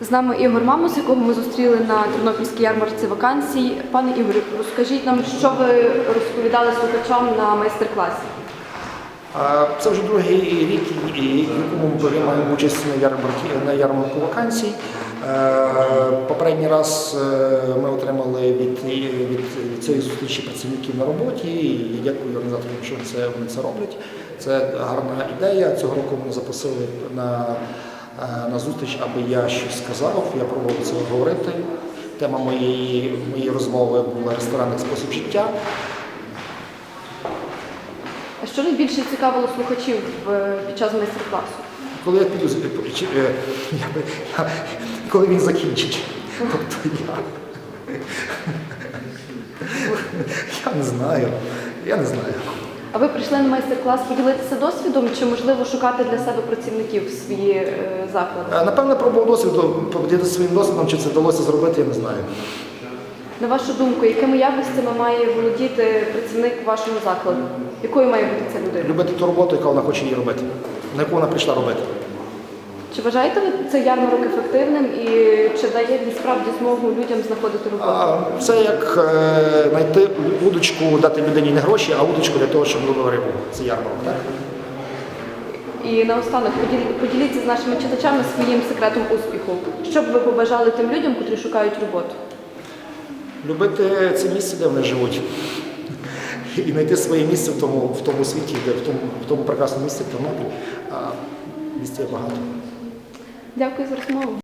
З нами Ігор Мамус, якого ми зустріли на Тернопільській ярмарці вакансій. Пане Ігорю, розкажіть нам, що ви розповідали слухачам на майстер-класі? Це вже другий рік, якому ми приймаємо участь на ярмарці на ярмарку вакансій. Е, Попередній раз е, ми отримали від, від цієї зустрічі працівників на роботі. І дякую організаторам, що це вони це роблять. Це гарна ідея. Цього року мене запросили на, на зустріч, аби я щось сказав. Я пробував це говорити. Тема моєї, моєї розмови була ресторанний спосіб життя. А що найбільше цікавило слухачів під час майстер-класу? Коли я піду, е, коли він закінчить. Тобто я. Я не знаю. Я не знаю. А ви прийшли на майстер-клас поділитися досвідом чи, можливо, шукати для себе працівників свої е, заклади? Е, Напевне, пробував досвіду, поділитися своїм досвідом, чи це вдалося зробити, я не знаю. На вашу думку, якими якостями має володіти працівник вашого закладу? Якою має бути ця людина? Любити ту роботу, яку вона хоче її робити, на яку вона прийшла робити. Чи вважаєте ви цей ярмарок ефективним і дає він справді змогу людям знаходити роботу? А це як е, знайти удочку, дати людині не гроші, а удочку для того, щоб ловив рибу. Це ярмарок, так? І наостанок поділ- поділіться з нашими читачами своїм секретом успіху. Що б ви побажали тим людям, котрі шукають роботу? Любити це місце, де вони живуть. І знайти своє місце в тому, в тому світі, де в тому, в тому прекрасному місці Тернопіль. А місць є багато. Дякую за розмову.